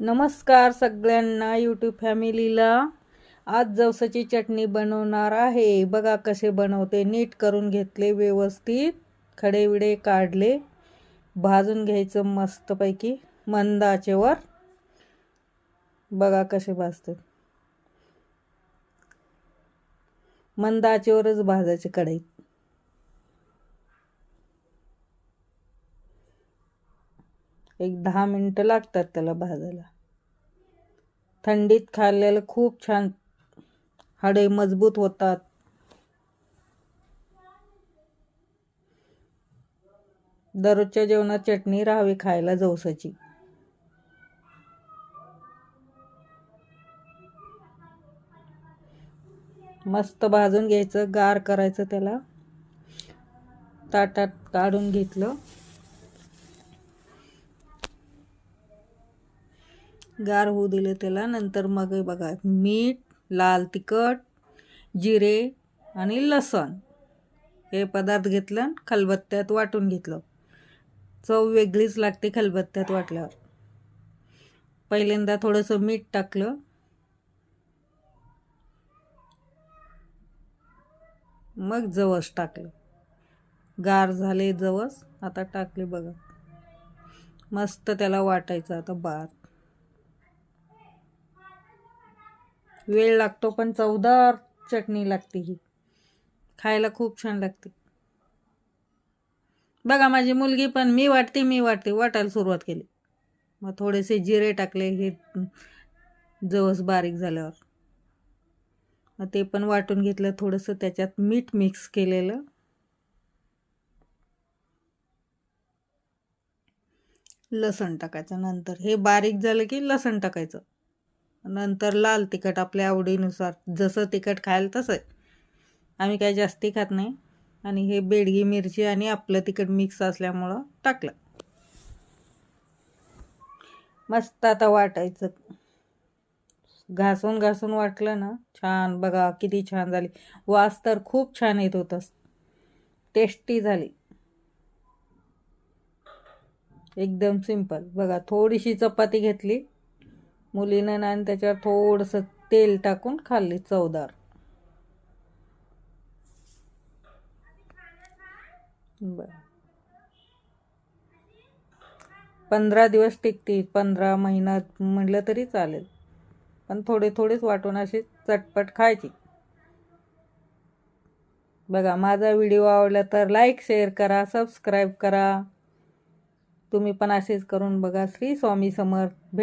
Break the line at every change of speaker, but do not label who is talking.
नमस्कार सगळ्यांना यूट्यूब फॅमिलीला. आज जवसाची चटणी बनवणार आहे. बघा कसे बनवते. नीट करून घेतले व्यवस्थित. खडेविडे काढले. भाजून घ्यायचं मस्तपैकी. मंद आचेवर. बघा कसे भाजते मंद आचेवरच भाजायचे कढईत. एक दहा मिनटं लागतात त्याला भाजायला. थंडीत खाल्लेलं खूप छान हाडे मजबूत होतात. दररोजच्या जेवणात चटणी राहावी खायला जवसाची. मस्त भाजून घ्यायचं गार करायचं त्याला. ताटात काढून घेतलं. गार होऊ दिले त्याला. नंतर मग बघा मीठ लाल तिखट जिरे आणि लसण हे पदार्थ घेतलं खलबत्त्यात वाटून घेतलं. चव वेगळीच लागते खलबत्त्यात वाटल्यावर. पहिल्यांदा थोडंसं मीठ टाकलं. मग जवस टाकलं. गार झाले जवस आता टाकले बघा. मस्त त्याला वाटायचं आता बार. वेळ लागतो पण चवदार चटणी लागते ही. खायला खूप छान लागते. बघा माझी मुलगी पण मी वाटते मी वाटते वाटायला सुरुवात केली. मग थोडेसे जिरे टाकले हे जवस बारीक झाल्यावर. मग ते पण वाटून घेतलं थोडंसं त्याच्यात मीठ मिक्स केलेलं. लसण टाकायचं नंतर. हे बारीक झालं की लसण टाकायचं. नंतर लाल तिखट आपल्या आवडीनुसार जसं तिखट खायला तसं. आम्ही काही जास्ती खात नाही. आणि हे बेडगी मिरची आणि आपलं तिखट मिक्स असल्यामुळं टाकलं. मस्त आता वाटायचं. घासून घासून वाटलं ना छान. बघा किती छान झाली. वास तर खूप छान येत होता. टेस्टी झाली. एकदम सिंपल. बघा थोडीशी चपाती घेतली. मुलीनं आणि त्याच्यावर थोडंसं तेल टाकून खाल्ली चवदार. बर. पंधरा दिवस टिकतील पंधरा महिन्यात म्हटलं तरी चालेल. पण थोडे थोडेच वाटून अशी चटपट खायची. बघा माझा व्हिडिओ आवडला तर लाईक शेअर करा सबस्क्राईब करा. तुम्ही पण असेच करून बघा. श्री स्वामी समर्थ. भेट